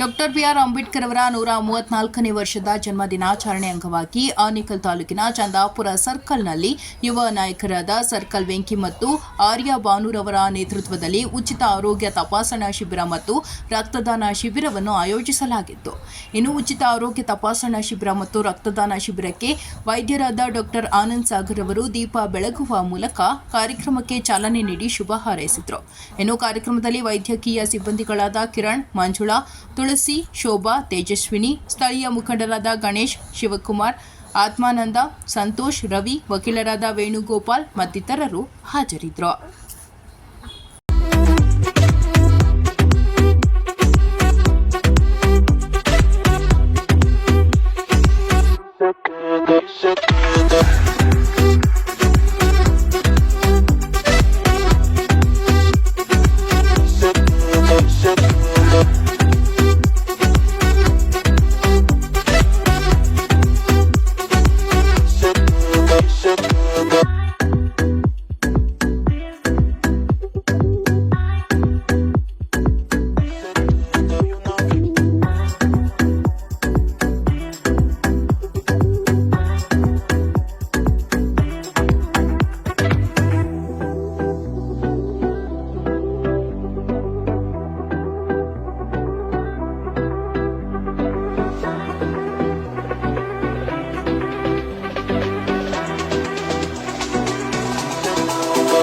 Doctor B R Ambedkar ಅವರ ನೂರ ಮೂವತ್ನಾಲ್ಕನೇ ವರ್ಷದ ಜನ್ಮ ದಿನಾಚರಣೆ ಅಂಗವಾಗಿ ಆನೇಕಲ್ ತಾಲೂಕಿನ ಚಂದಾಪುರ ಸರ್ಕಲ್ನಲ್ಲಿ ಯುವ ನಾಯಕರಾದ ಸರ್ಕಲ್ ವೆಂಕಿ ಮತ್ತು ಆರ್ಯ ಬಾನೂರವರ ನೇತೃತ್ವದಲ್ಲಿ ಉಚಿತ ಆರೋಗ್ಯ ತಪಾಸಣಾ ಶಿಬಿರ ಮತ್ತು ರಕ್ತದಾನ ಶಿಬಿರವನ್ನು ಆಯೋಜಿಸಲಾಗಿತ್ತು. ಇನ್ನು ಉಚಿತ ಆರೋಗ್ಯ ತಪಾಸಣಾ ಶಿಬಿರ ಮತ್ತು ರಕ್ತದಾನ ಶಿಬಿರಕ್ಕೆ ವೈದ್ಯರಾದ ಡಾಕ್ಟರ್ ಆನಂದ್ ಸಾಗರ್ ಅವರು ದೀಪ ಬೆಳಗುವ ಮೂಲಕ ಕಾರ್ಯಕ್ರಮಕ್ಕೆ ಚಾಲನೆ ನೀಡಿ ಶುಭ ಹಾರೈಸಿದರು. ಇನ್ನು ಕಾರ್ಯಕ್ರಮದಲ್ಲಿ ವೈದ್ಯಕೀಯ ಸಿಬ್ಬಂದಿಗಳಾದ ಕಿರಣ್, ಮಂಜುಳಾ ತುಳಸಿ ಶೋಭಾ ತೇಜಸ್ವಿನಿ ಸ್ಥಳೀಯ ಮುಖಂಡರಾದ ಗಣೇಶ್ ಶಿವಕುಮಾರ್ ಆತ್ಮಾನಂದ ಸಂತೋಷ್ ರವಿ ವಕೀಲರಾದ ವೇಣುಗೋಪಾಲ್ ಮತ್ತಿತರರು ಹಾಜರಿದ್ದರು.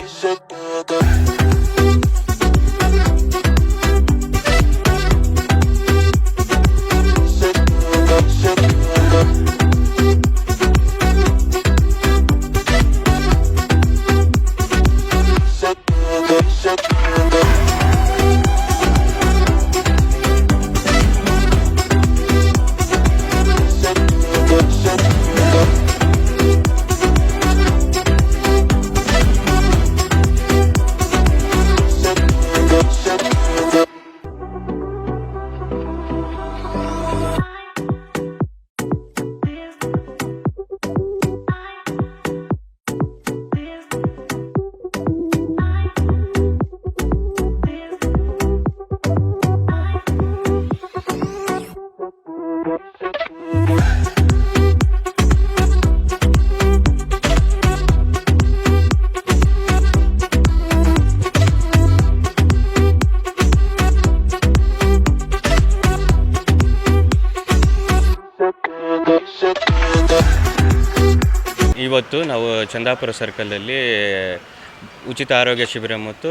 Shut ಇವತ್ತು ನಾವು ಚಂದಾಪುರ ಸರ್ಕಲಲ್ಲಿ ಉಚಿತ ಆರೋಗ್ಯ ಶಿಬಿರ ಮತ್ತು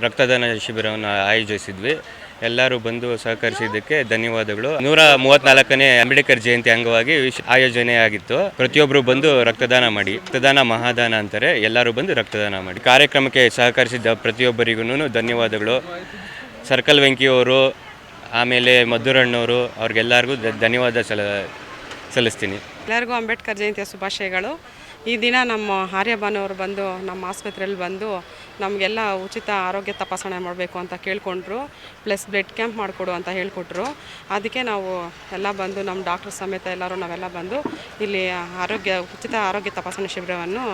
ರಕ್ತದಾನ ಶಿಬಿರವನ್ನು ಆಯೋಜಿಸಿದ್ವಿ. ಎಲ್ಲರೂ ಬಂದು ಸಹಕರಿಸಿದ್ದಕ್ಕೆ ಧನ್ಯವಾದಗಳು. ನೂರ ಮೂವತ್ನಾಲ್ಕನೇ ಅಂಬೇಡ್ಕರ್ ಜಯಂತಿ ಅಂಗವಾಗಿ ವಿಶ್- ಆಯೋಜನೆ ಆಗಿತ್ತು ಪ್ರತಿಯೊಬ್ಬರು ಬಂದು ರಕ್ತದಾನ ಮಾಡಿ, ರಕ್ತದಾನ ಮಹಾದಾನ ಅಂತಾರೆ, ಎಲ್ಲರೂ ಬಂದು ರಕ್ತದಾನ ಮಾಡಿ. ಕಾರ್ಯಕ್ರಮಕ್ಕೆ ಸಹಕರಿಸಿದ್ದ ಪ್ರತಿಯೊಬ್ಬರಿಗೂ ಧನ್ಯವಾದಗಳು. ಸರ್ಕಲ್ ವೆಂಕಿಯವರು, ಆಮೇಲೆ ಮಧುರಣ್ಣವರು ಅವ್ರಿಗೆಲ್ಲರಿಗೂ ಧನ್ಯವಾದ ಸಲ ಸಲ್ಲಿಸ್ತೀನಿ. ಎಲ್ಲರಿಗೂ ಅಂಬೇಡ್ಕರ್ ಜಯಂತಿಯ ಶುಭಾಶಯಗಳು. ಈ ದಿನ ನಮ್ಮ ಆರ್ಯಭಾನವರು ಬಂದು ನಮ್ಮ ಆಸ್ಪತ್ರೆಯಲ್ಲಿ ಬಂದು ನಮಗೆಲ್ಲ ಉಚಿತ ಆರೋಗ್ಯ ತಪಾಸಣೆ ಮಾಡಬೇಕು ಅಂತ ಕೇಳಿಕೊಂಡ್ರು. ಪ್ಲಸ್ ಬ್ಲಡ್ ಕ್ಯಾಂಪ್ ಮಾಡಿಕೊಡು ಅಂತ ಹೇಳಿಕೊಟ್ರು. ಅದಕ್ಕೆ ನಾವು ಎಲ್ಲ ಬಂದು ನಮ್ಮ ಡಾಕ್ಟರ್ ಸಮೇತ ಎಲ್ಲರೂ ನಾವೆಲ್ಲ ಬಂದು ಇಲ್ಲಿ ಆರೋಗ್ಯ, ಉಚಿತ ಆರೋಗ್ಯ ತಪಾಸಣೆ ಶಿಬಿರವನ್ನು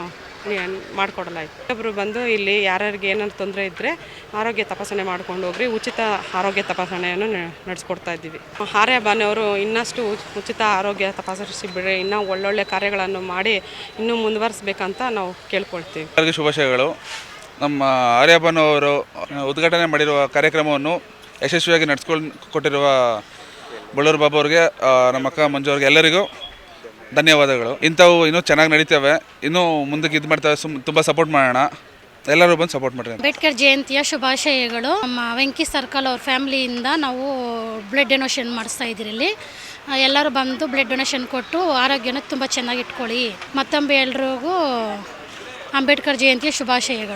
ಮಾಡಿಕೊಡಲಾಯಿತು. ಒಬ್ಬರು ಬಂದು ಇಲ್ಲಿ ಯಾರ್ಯಾರಿಗೆ ಏನಾದ್ರು ತೊಂದರೆ ಇದ್ದರೆ ಆರೋಗ್ಯ ತಪಾಸಣೆ ಮಾಡ್ಕೊಂಡು ಹೋಗ್ರಿ, ಉಚಿತ ಆರೋಗ್ಯ ತಪಾಸಣೆಯನ್ನು ನಡೆಸ್ಕೊಡ್ತಾ ಇದ್ದೀವಿ. ಆರ್ಯಭಾನವರು ಇನ್ನಷ್ಟು ಉ- ಉಚಿತ ಆರೋಗ್ಯ ತಪಾಸಣೆ ಶಿಬಿರ ಇನ್ನೂ ಒಳ್ಳೊಳ್ಳೆ ಕಾರ್ಯಗಳನ್ನು ಮಾಡಿ ಇನ್ನೂ ಮುಂದುವರಿಸ್ಬೇಕಂತ ನಾವು ಕೇಳ್ಕೊಳ್ತೀವಿ. ಎಲ್ಲರಿಗೂ ಶುಭಾಶಯಗಳು. ನಮ್ಮ ಆರ್ಯಭನ್ ಅವರು ಉದ್ಘಾಟನೆ ಮಾಡಿರುವ ಕಾರ್ಯಕ್ರಮವನ್ನು ಯಶಸ್ವಿಯಾಗಿ ನಡೆಸ್ಕೊಂಡು ಕೊಟ್ಟಿರುವ ಬಳ್ಳೂರು ಬಾಬು ಅವರಿಗೆ ನಮ್ಮ ಅಕ್ಕ ಮಂಜು ಅವ್ರಿಗೆ ಎಲ್ಲರಿಗೂ ಧನ್ಯವಾದಗಳು. ಇಂಥವು ಇನ್ನೂ ಚೆನ್ನಾಗಿ ನಡೀತವೆ. ಇನ್ನೂ ಮುಂದಕ್ಕೆ ಇದು ಮಾಡ್ತವೆ ಸುಮ್ ತುಂಬ ಸಪೋರ್ಟ್ ಮಾಡೋಣ. ಎಲ್ಲರೂ ಬಂದು ಸಪೋರ್ಟ್ ಮಾಡ್ರಿ ಅಂಬೇಡ್ಕರ್ ಜಯಂತಿಯ ಶುಭಾಶಯಗಳು. ನಮ್ಮ ವೆಂಕಿ ಸರ್ಕಲ್ ಅವ್ರ ಫ್ಯಾಮಿಲಿಯಿಂದ ನಾವು ಬ್ಲಡ್ ಡೊನೇಷನ್ ಮಾಡಿಸ್ತಾ ಇದ್ದೀರಲ್ಲಿ ಎಲ್ಲರೂ ಬಂದು ಬ್ಲಡ್ ಡೊನೇಷನ್ ಕೊಟ್ಟು ಆರೋಗ್ಯನ ತುಂಬ ಚೆನ್ನಾಗಿ ಇಟ್ಕೊಳ್ಳಿ. ಮತ್ತೊಮ್ಮೆ ಎಲ್ರಿಗೂ ಅಂಬೇಡ್ಕರ್ ಜಯಂತಿಯ ಶುಭಾಶಯಗಳು.